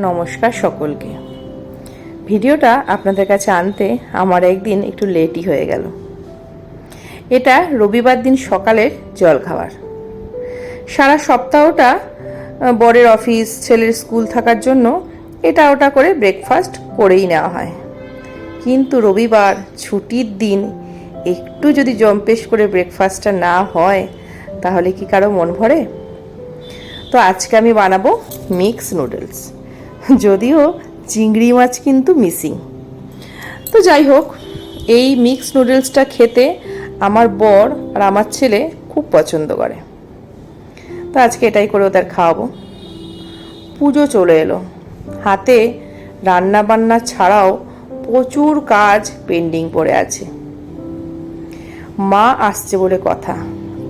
নমস্কার সকলকে। ভিডিওটা আপনাদের কাছে আনতে আমার একদিন একটু লেটই হয়ে গেল। এটা রবিবার দিন সকালের জলখাবার সারা সপ্তাহটা বরের অফিস, ছেলের স্কুল থাকার জন্য এটা ওটা করে ব্রেকফাস্ট করেই নেওয়া হয়। কিন্তু রবিবার ছুটির দিন একটু যদি জম্পেশ করে ব্রেকফাস্টটা না হয়, তাহলে কি কারও মন ভরে? তো আজকে আমি বানাবো মিক্স নুডলস। যদিও চিংড়ি মাছ কিন্তু মিসিং তো যাই হোক, এই মিক্স নুডলসটা খেতে আমার বর আর আমার ছেলে খুব পছন্দ করে। তো আজকে এটাই করে ওদের খাওয়াবো। পুজো চলে এলো। হাতে রান্না বান্না ছাড়াও প্রচুর কাজ পেন্ডিং পড়ে আছে। মা আসছে বলে কথা।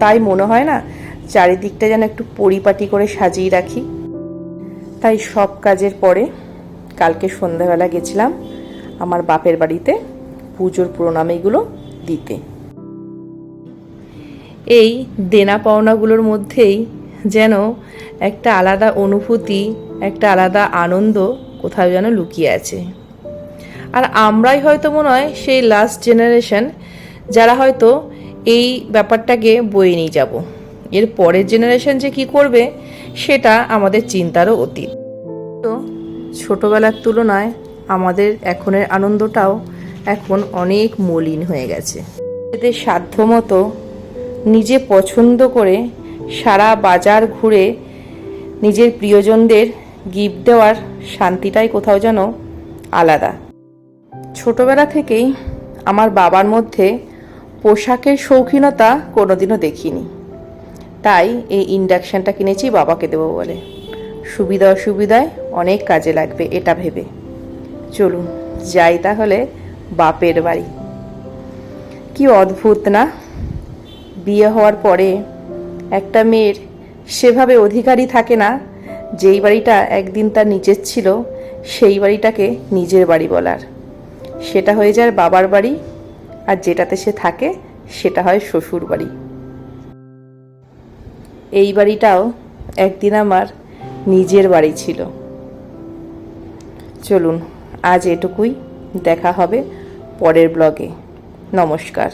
তাই মনে হয় না, চারিদিকটা যেন একটু পরিপাটি করে সাজিয়ে রাখি। তাই সব কাজের পরে কালকে সন্ধ্যাবেলা গেছিলাম আমার বাপের বাড়িতে পুজোর প্রণামীগুলো দিতে। এই দেনা পাওনাগুলোর মধ্যেই যেন একটা আলাদা অনুভূতি, একটা আলাদা আনন্দ কোথাও যেন লুকিয়ে আছে। আর আমরাই হয়তো মনে হয় সেই লাস্ট জেনারেশন যারা হয়তো এই ব্যাপারটাকে বয়ে নিয়ে যাব। এর পরের জেনারেশন যে কি করবে, সেটা আমাদের চিন্তারও অতীত। তো ছোটোবেলার তুলনায় আমাদের এখনের আনন্দটাও এখন অনেক মলিন হয়ে গেছে। এদের সাধ্যমতো নিজে পছন্দ করে সারা বাজার ঘুরে নিজের প্রিয়জনদের গিফট দেওয়ার শান্তিটাই কোথাও যেন আলাদা। ছোটবেলা থেকেই আমার বাবার মধ্যে পোশাকের শৌখিনতা কোনোদিনও দেখিনি। তাই এই ইন্ডাকশানটা কিনেছি বাবাকে দেবো বলে। সুবিধা অসুবিধায় অনেক কাজে লাগবে, এটা ভেবে। চলুন, যাই তাহলে বাপের বাড়ি। কি অদ্ভুত না? বিয়ে হওয়ার পরে একটা মেয়ের সেভাবে অধিকারই থাকে না, যেই বাড়িটা একদিন তার নিজের ছিল, সেই বাড়িটাকে নিজের বাড়ি বলার। সেটা হয়ে যায় বাবার বাড়ি, আর যেটাতে সে থাকে, সেটা হয় শ্বশুর বাড়ি। এই বাড়িটাও একদিন আমার নিজের বাড়ি ছিল। চলুন, আজ এটুকুই। দেখা হবে পরের ব্লগে। নমস্কার।